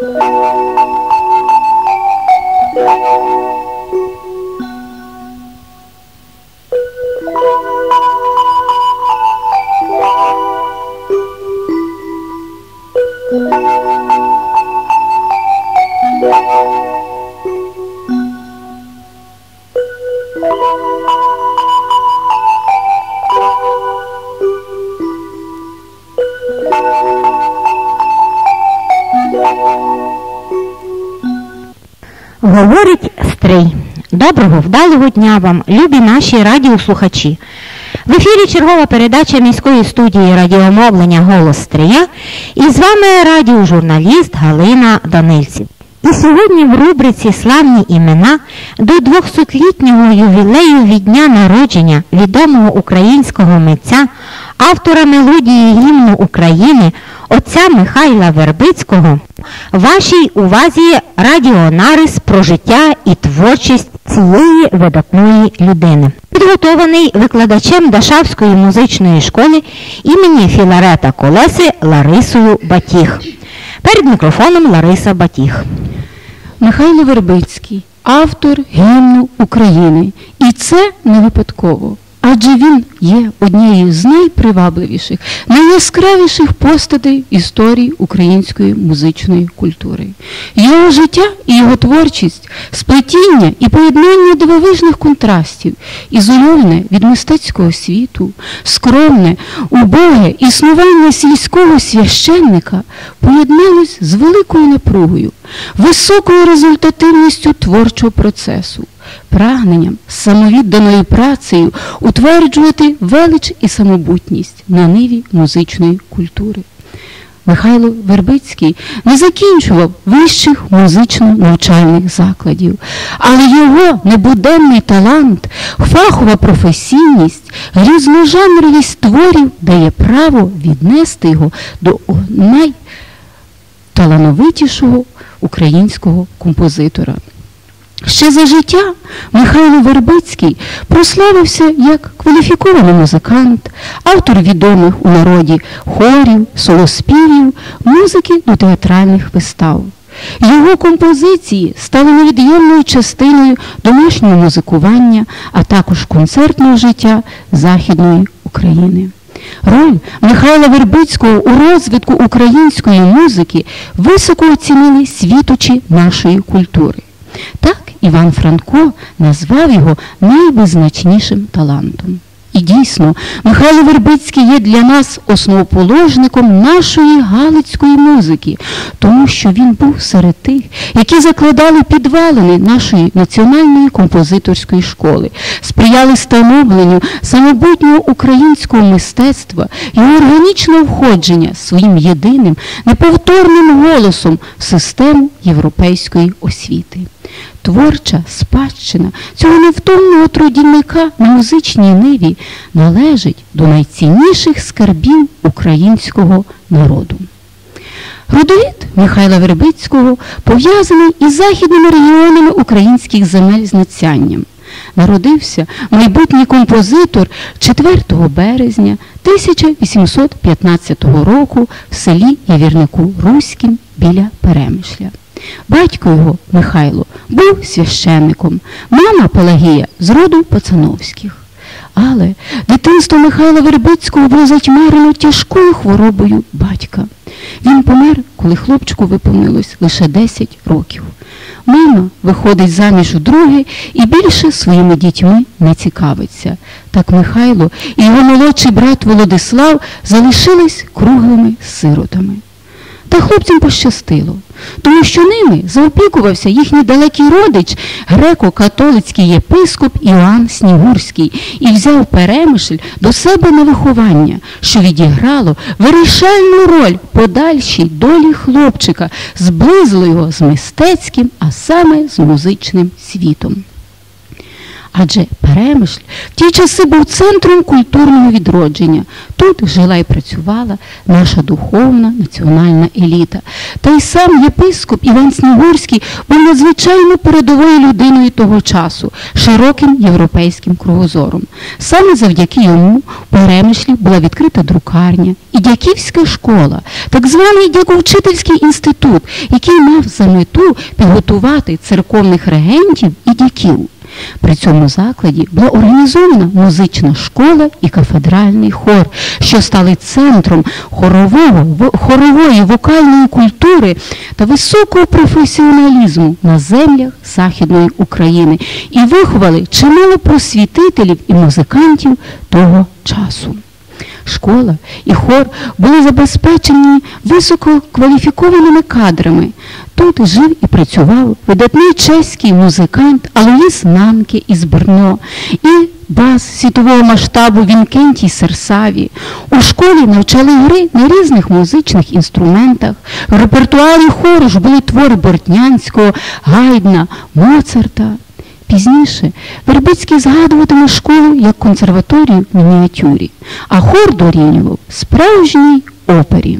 Thank you. Доброго, вдалого дня вам, любі наші радіослухачі. В ефірі чергова передача міської студії радіомовлення Голос Стрия і з вами радіожурналіст Галина Данильців. І сьогодні в рубриці Славні імена до 200-літнього ювілею від дня народження відомого українського митця, автора мелодії гімну України, отця Михайла Вербицького, вашій увазі радіонарис про життя і творчість цієї видатної людини. Підготований викладачем Дашавської музичної школи імені Філарета Колеси Ларисою Батіг. Перед мікрофоном Лариса Батіг. Михайло Вербицький, автор гімну України. І це не випадково. Адже він є однією з найпривабливіших, найяскравіших постатей історії української музичної культури. Його життя і його творчість, сплетіння і поєднання дивовижних контрастів, ізольоване від мистецького світу, скромне, убоге існування сільського священника поєдналось з великою напругою, високою результативністю творчого процесу прагненням, самовідданою працею утверджувати велич і самобутність на ниві музичної культури. Михайло Вербицький не закінчував вищих музично-навчальних закладів, але його небуденний талант, фахова професійність, різножанровість творів дає право віднести його до найталановитішого українського композитора. Ще за життя Михайло Вербицький прославився як кваліфікований музикант, автор відомих у народі хорів, солоспівів, музики до театральних вистав. Його композиції стали невід'ємною частиною домашнього музикування, а також концертного життя Західної України. Роль Михайла Вербицького у розвитку української музики високо оцінили світочі нашої культури. Іван Франко назвав його найвизначнішим талантом. І дійсно, Михайло Вербицький є для нас основоположником нашої галицької музики, тому що він був серед тих, які закладали підвалини нашої національної композиторської школи, сприяли становленню самобутнього українського мистецтва і органічного входження своїм єдиним неповторним голосом в систему європейської освіти творча спадщина цього невтомного трудівника на музичній ниві належить до найцінніших скарбів українського народу. Родовід Михайла Вербицького пов'язаний із західними регіонами українських земель з нацянням. Народився майбутній композитор 4 березня 1815 року в селі Явірнику Руським біля Перемишля. Батько його, Михайло, був священником, мама Пелагія з роду Пацановських. Але дитинство Михайла Вербицького було затьмарено тяжкою хворобою батька. Він помер, коли хлопчику виповнилось лише 10 років. Мама виходить заміж удруге і більше своїми дітьми не цікавиться. Так Михайло і його молодший брат Володислав залишились круглими сиротами. Та хлопцям пощастило, тому що ними заопікувався їхній далекий родич, греко-католицький єпископ Іоанн Снігурський, і взяв перемишль до себе на виховання, що відіграло вирішальну роль подальшій долі хлопчика, зблизило його з мистецьким, а саме з музичним світом. Адже Перемишль в ті часи був центром культурного відродження. Тут жила і працювала наша духовна національна еліта. Та й сам єпископ Іван Снігурський був надзвичайно передовою людиною того часу, широким європейським кругозором. Саме завдяки йому в Перемишлі була відкрита друкарня і дяківська школа, так званий дяковчительський інститут, який мав за мету підготувати церковних регентів і дяків. При цьому закладі була організована музична школа і кафедральний хор, що стали центром хорового, хорової вокальної культури та високого професіоналізму на землях Західної України і виховали чимало просвітителів і музикантів того часу. Школа і хор були забезпечені висококваліфікованими кадрами. Тут жив і працював видатний чеський музикант Алоїс Нанке із Брно і бас світового масштабу Вінкентій Серсаві. У школі навчали гри на різних музичних інструментах. В репертуарі хору ж були твори Бортнянського, Гайдна, Моцарта. Пізніше Вербицький згадуватиме школу як консерваторію в мініатюрі, а хор дорівнював справжній опері.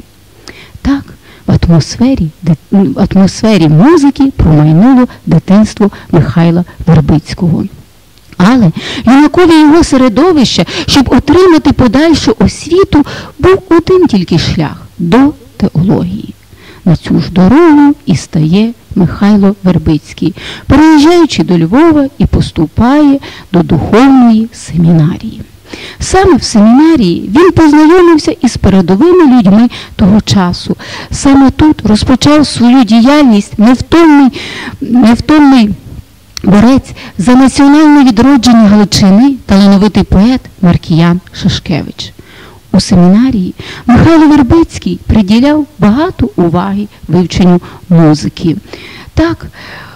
Так, в атмосфері, в атмосфері музики промайнуло дитинство Михайла Вербицького. Але юнакові його середовища, щоб отримати подальшу освіту, був один тільки шлях до теології. На цю ж дорогу і стає Михайло Вербицький, переїжджаючи до Львова і поступає до духовної семінарії. Саме в семінарії він познайомився із передовими людьми того часу. Саме тут розпочав свою діяльність невтомний, невтомний борець за національне відродження Галичини талановитий поет Маркіян Шашкевич. У семінарії Михайло Вербицький приділяв багато уваги вивченню музики. Так,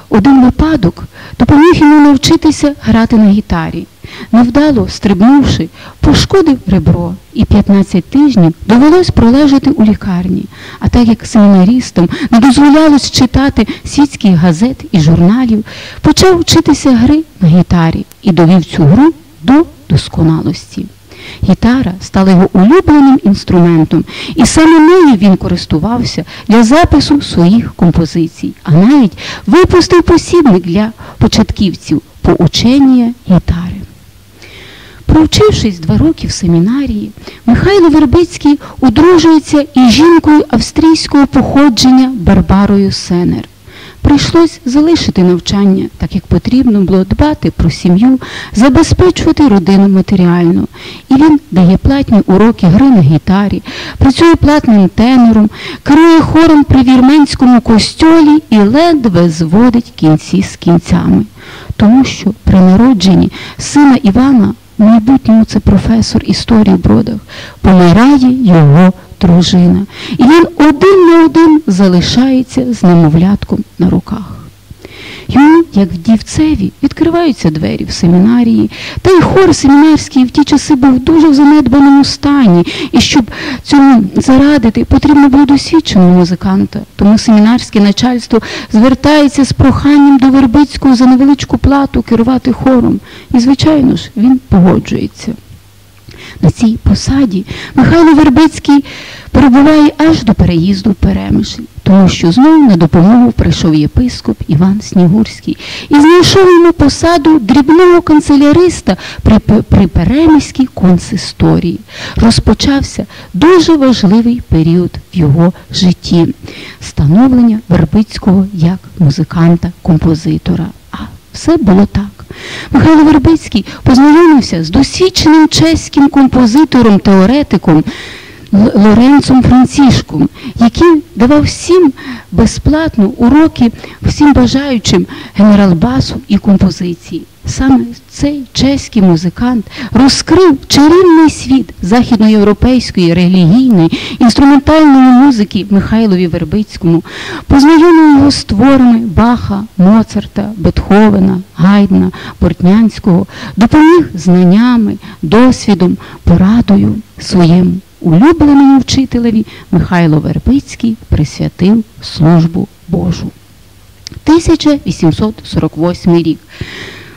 один випадок допоміг йому навчитися грати на гітарі. Невдало стрибнувши, пошкодив ребро, і 15 тижнів довелось пролежати у лікарні. А так як семінарістам не дозволялось читати світських газет і журналів, почав вчитися гри на гітарі і довів цю гру до досконалості. Гітара стала його улюбленим інструментом, і саме нею він користувався для запису своїх композицій, а навіть випустив посібник для початківців поучення гітари. Провчившись два роки в семінарії, Михайло Вербицький одружується із жінкою австрійського походження Барбарою Сенер. Прийшлось залишити навчання, так як потрібно було дбати про сім'ю, забезпечувати родину матеріально. І він дає платні уроки гри на гітарі, працює платним тенором, керує хором при вірменському костьолі і ледве зводить кінці з кінцями. Тому що при народженні сина Івана, в майбутньому це професор історії в бродах, помирає його дружина. І він один на один залишається з немовлятком на руках. Йому, як в дівцеві, відкриваються двері в семінарії, та й хор семінарський в ті часи був дуже в занедбаному стані, і щоб цьому зарадити, потрібно було досвідченого музиканта. Тому семінарське начальство звертається з проханням до Вербицького за невеличку плату керувати хором. І, звичайно ж, він погоджується. На цій посаді Михайло Вербицький перебуває аж до переїзду в Перемишль, тому що знову на допомогу прийшов єпископ Іван Снігурський і знайшов йому посаду дрібного канцеляриста при, при Перемиській консисторії. Розпочався дуже важливий період в його житті становлення Вербицького як музиканта-композитора. Все було так. Михайло Вербицький познайомився з досвідченим чеським композитором-теоретиком Лоренцом Францішком, який давав всім безплатно уроки всім бажаючим генерал-басу і композиції. Саме цей чеський музикант розкрив чарівний світ західноєвропейської релігійної інструментальної музики Михайлові Вербицькому, познайомив його з творами Баха, Моцарта, Бетховена, Гайдна, Бортнянського, допоміг знаннями, досвідом, порадою своєму улюбленому вчителеві Михайло Вербицький присвятив службу Божу. 1848 рік.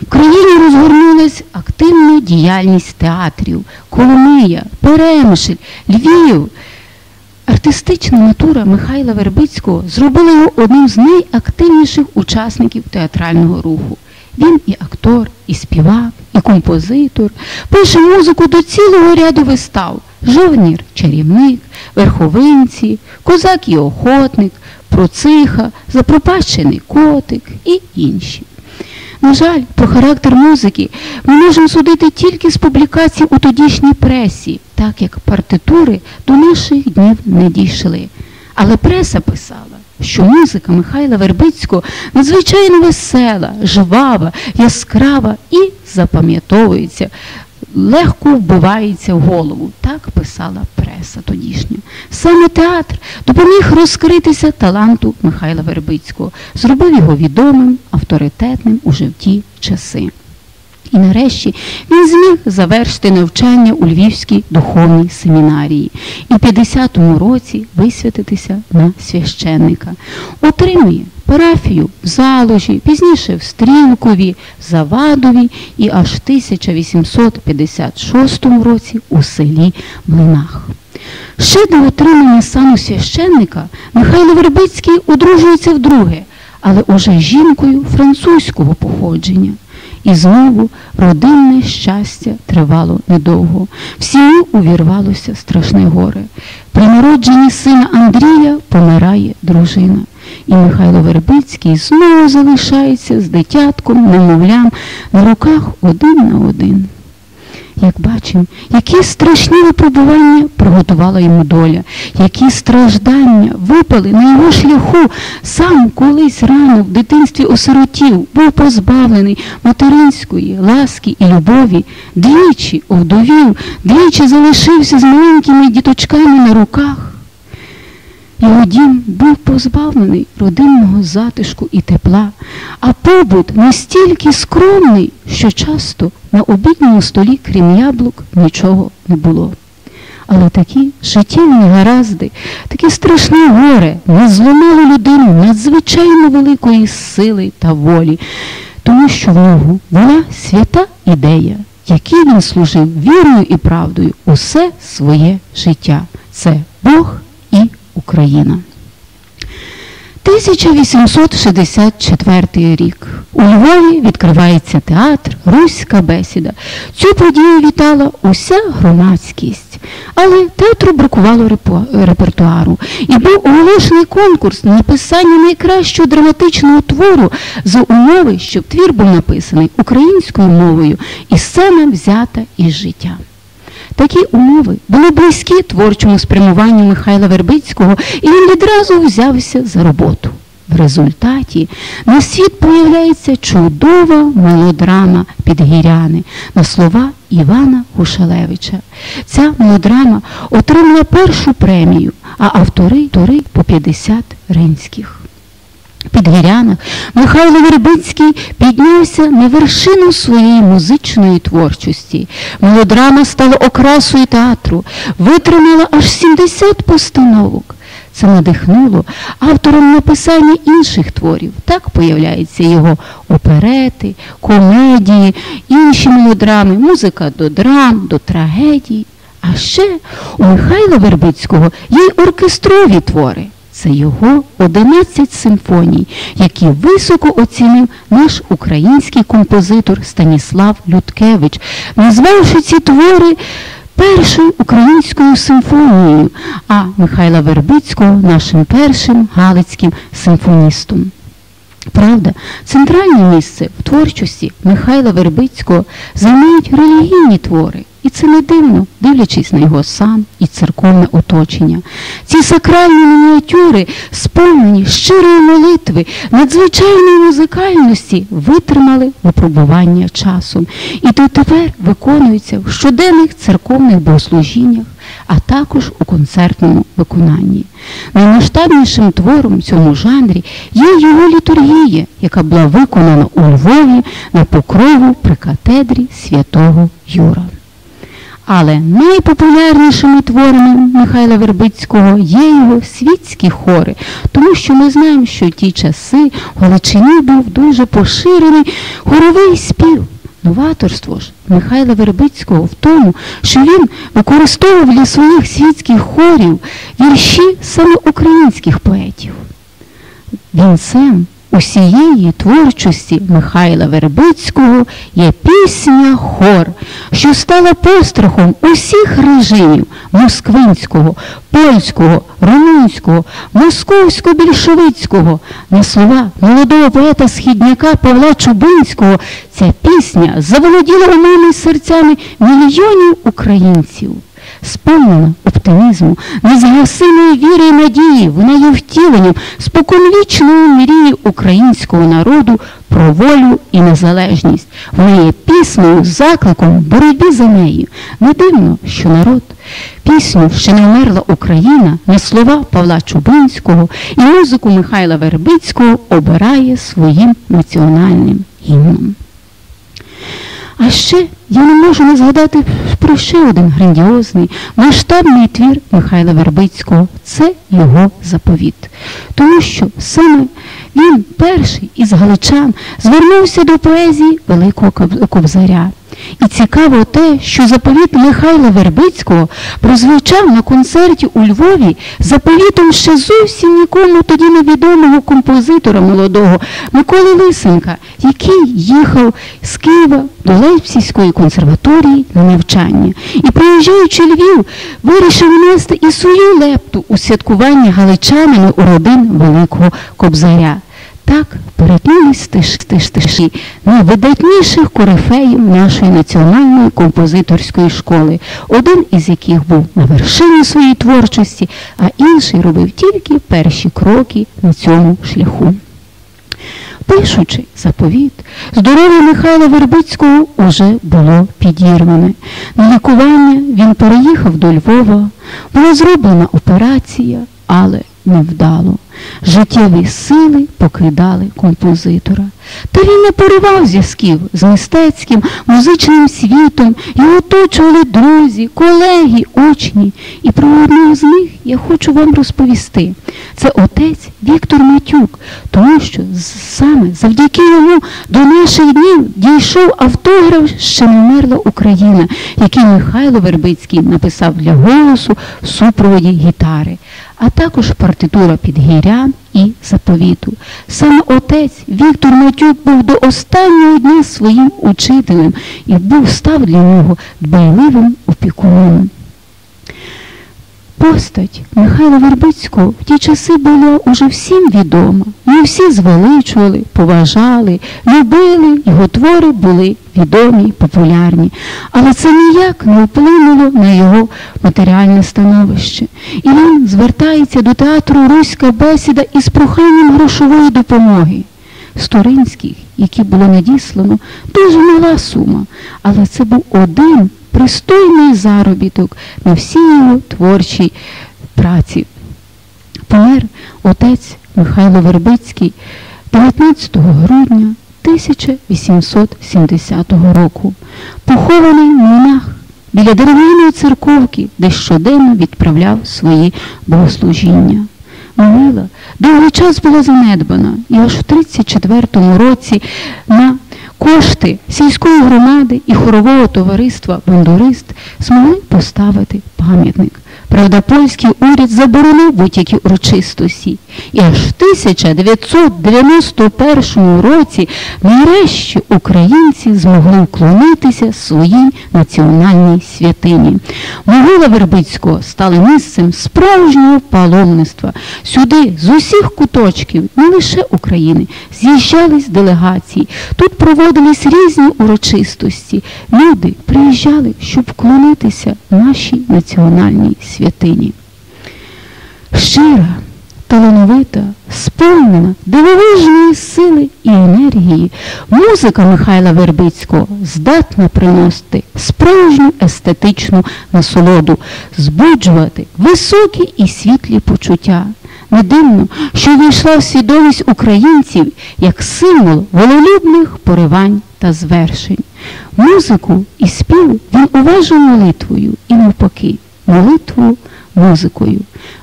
В країні розгорнулась активна діяльність театрів, Коломия, Перемишль, Львів. Артистична натура Михайла Вербицького зробила його одним з найактивніших учасників театрального руху. Він і актор, і співак, і композитор, пише музику до цілого ряду вистав Жовнір, чарівник, верховинці, козак і охотник, проциха, запропащений котик і інші. На жаль, про характер музики ми можемо судити тільки з публікацій у тодішній пресі, так як партитури до наших днів не дійшли. Але преса писала, що музика Михайла Вербицького надзвичайно весела, жвава, яскрава і запам'ятовується легко вбивається в голову. Так писала преса тодішня. Саме театр допоміг розкритися таланту Михайла Вербицького, зробив його відомим, авторитетним уже в ті часи. І нарешті він зміг завершити навчання у Львівській духовній семінарії і в 50-му році висвятитися на священника. Отримує парафію в Заложі, пізніше в Стрілкові, Завадові і аж в 1856 році у селі Млинах. Ще до отримання сану священника Михайло Вербицький одружується вдруге, але уже жінкою французького походження. І знову родинне щастя тривало недовго. В сім'ю увірвалося страшне горе. При народженні сина Андрія помирає дружина. І Михайло Вербицький знову залишається з дитятком, немовлям на руках один на один як бачимо, які страшні випробування приготувала йому доля, які страждання випали на його шляху. Сам колись рано в дитинстві осиротів, був позбавлений материнської ласки і любові, двічі овдовів, двічі залишився з маленькими діточками на руках. Його дім був позбавлений родинного затишку і тепла, а побут настільки скромний, що часто на обідньому столі, крім яблук, нічого не було. Але такі життєві негаразди, таке страшне горе не зламало людину надзвичайно великої сили та волі, тому що в нього була свята ідея, якій він служив вірою і правдою усе своє життя. Це Бог Україна. 1864 рік. У Львові відкривається театр Руська бесіда. Цю подію вітала уся громадськість. Але театру бракувало репертуару. І був оголошений конкурс на написання найкращого драматичного твору за умови, щоб твір був написаний українською мовою і сцена взята із життя. Такі умови були близькі творчому спрямуванню Михайла Вербицького, і він відразу взявся за роботу. В результаті на світ появляється чудова мелодрама Підгіряни на слова Івана Гушалевича. Ця мелодрама отримала першу премію, а автори автори по 50 ринських. Підгірянах Михайло Вербицький піднявся на вершину своєї музичної творчості. Мелодрама стала окрасою театру, витримала аж 70 постановок. Це надихнуло автором написання інших творів. Так появляються його оперети, комедії, інші мелодрами, музика до драм, до трагедій. А ще у Михайла Вербицького є й оркестрові твори. Це його 11 симфоній, які високо оцінив наш український композитор Станіслав Людкевич, назвавши ці твори першою українською симфонією, а Михайла Вербицького нашим першим галицьким симфоністом. Правда, центральне місце в творчості Михайла Вербицького займають релігійні твори. І це не дивно, дивлячись на його сан і церковне оточення. Ці сакральні мініатюри, сповнені щирої молитви, надзвичайної музикальності, витримали випробування часом. І дотепер виконуються в щоденних церковних богослужіннях, а також у концертному виконанні. Наймасштабнішим твором в цьому жанрі є його літургія, яка була виконана у Львові на покрову при катедрі святого Юра. Але найпопулярнішими творами Михайла Вербицького є його світські хори, тому що ми знаємо, що в ті часи в Галичині був дуже поширений хоровий спів. Новаторство ж Михайла Вербицького в тому, що він використовував для своїх світських хорів вірші саме українських поетів. Вінцем усієї творчості Михайла Вербицького є пісня Хор, що стала пострахом усіх режимів москвинського, польського, румунського, московсько-більшовицького. На слова молодого поета східняка Павла Чубинського ця пісня заволоділа умами серцями мільйонів українців сповнена оптимізму, незгасимої віри і надії, вона є втіленням споконвічної мрії українського народу про волю і незалежність. Вона є піснею, закликом боротьби за нею. Не дивно, що народ. Пісню ще не вмерла Україна на слова Павла Чубинського і музику Михайла Вербицького обирає своїм національним гімном. А ще я не можу не згадати про ще один грандіозний масштабний твір Михайла Вербицького це його заповіт. Тому що саме він перший із галичан звернувся до поезії Великого Кобзаря. І цікаво те, що заповіт Михайла Вербицького прозвучав на концерті у Львові заповітом ще зовсім нікому тоді невідомого композитора молодого Миколи Лисенка, який їхав з Києва до Лейпцівської консерваторії на навчання. І приїжджаючи Львів, вирішив внести і свою лепту у святкування галичанами у родин Великого Кобзаря. Так перетнулись стиші найвидатніших корифеїв нашої національної композиторської школи, один із яких був на вершині своєї творчості, а інший робив тільки перші кроки на цьому шляху. Пишучи заповіт, здоров'я Михайла Вербицького уже було підірване. На лікування він переїхав до Львова, була зроблена операція, але невдало. Життєві сили покидали композитора. Та він не поривав зв'язків з мистецьким, музичним світом, його оточували друзі, колеги, учні. І про одного з них я хочу вам розповісти. Це отець Віктор Матюк, тому що саме завдяки йому до наших днів дійшов автограф ще не Україна, який Михайло Вербицький написав для голосу в супроводі гітари, а також партитура підгірян і заповіту. Саме отець Віктор Матюк був до останнього дня своїм учителем і був став для нього дбайливим опікуном. Постать Михайла Вербицького в ті часи була уже всім відома. Ми всі звеличували, поважали, любили, його твори були відомі, популярні. Але це ніяк не вплинуло на його матеріальне становище. І він звертається до театру Руська бесіда із проханням грошової допомоги. Сторинських, які було надіслано, дуже мала сума, але це був один пристойний заробіток на всій його творчій праці. Помер отець Михайло Вербицький 19 грудня 1870 року, похований в монах біля дерев'яної церковки, де щоденно відправляв свої богослужіння. Могила довгий час була занедбана, і аж в 34-му році на кошти сільської громади і хорового товариства Бондурист змогли поставити пам'ятник. Правда, польський уряд заборонив будь-які урочистості. І аж в 1991 році нарешті українці змогли вклонитися своїй національній святині. Могила Вербицького стала місцем справжнього паломництва. Сюди з усіх куточків, не лише України, з'їжджались делегації. Тут проводились різні урочистості. Люди приїжджали, щоб вклонитися нашій національній святині. Щира, талановита, сповнена дивовижної сили і енергії, музика Михайла Вербицького здатна приносити справжню естетичну насолоду, збуджувати високі і світлі почуття. Не дивно, що війшла в свідомість українців як символ вололюбних поривань та звершень. Музику і спів він уважив молитвою і навпаки, молитву музикою.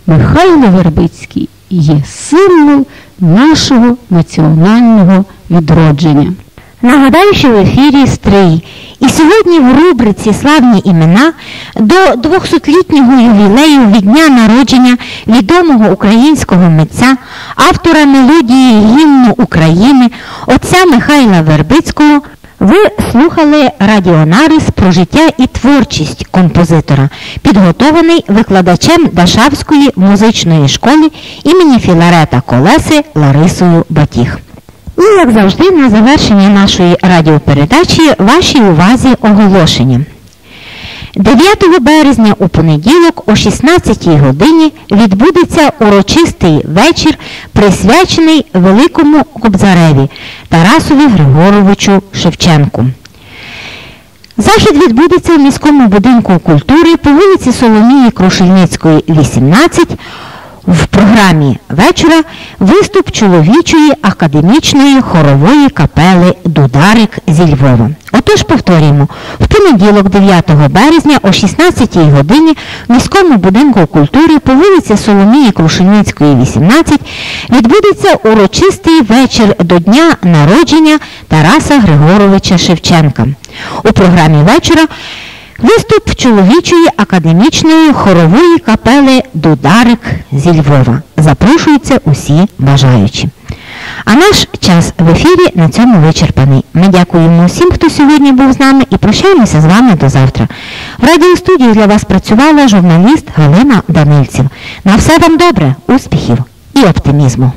Михайло Вербицький є символ нашого національного відродження. Нагадаю, що в ефірі Стрий. І сьогодні в рубриці Славні імена до 200-літнього ювілею від дня народження відомого українського митця, автора мелодії гімну України, отця Михайла Вербицького. Ви слухали радіонарис про життя і творчість композитора, підготований викладачем Дашавської музичної школи імені Філарета Колеси Ларисою Батіг. І, як завжди, на завершення нашої радіопередачі вашій увазі оголошення. 9 березня у понеділок о 16 годині відбудеться урочистий вечір, присвячений Великому Кобзареві Тарасові Григоровичу Шевченку. Захід відбудеться в міському будинку культури по вулиці Соломії Крушельницької, 18 в програмі вечора виступ чоловічої академічної хорової капели Дударик зі Львова. Отож повторюємо, в понеділок, 9 березня о 16 годині в міському будинку культури по вулиці Соломії Крушельницької, 18 відбудеться урочистий вечір до дня народження Тараса Григоровича Шевченка. У програмі вечора Виступ чоловічої академічної хорової капели Дударик зі Львова. Запрошуються усі бажаючі. А наш час в ефірі на цьому вичерпаний. Ми дякуємо всім, хто сьогодні був з нами і прощаємося з вами до завтра. В радіостудії для вас працювала журналіст Галина Данильців. На все вам добре, успіхів і оптимізму.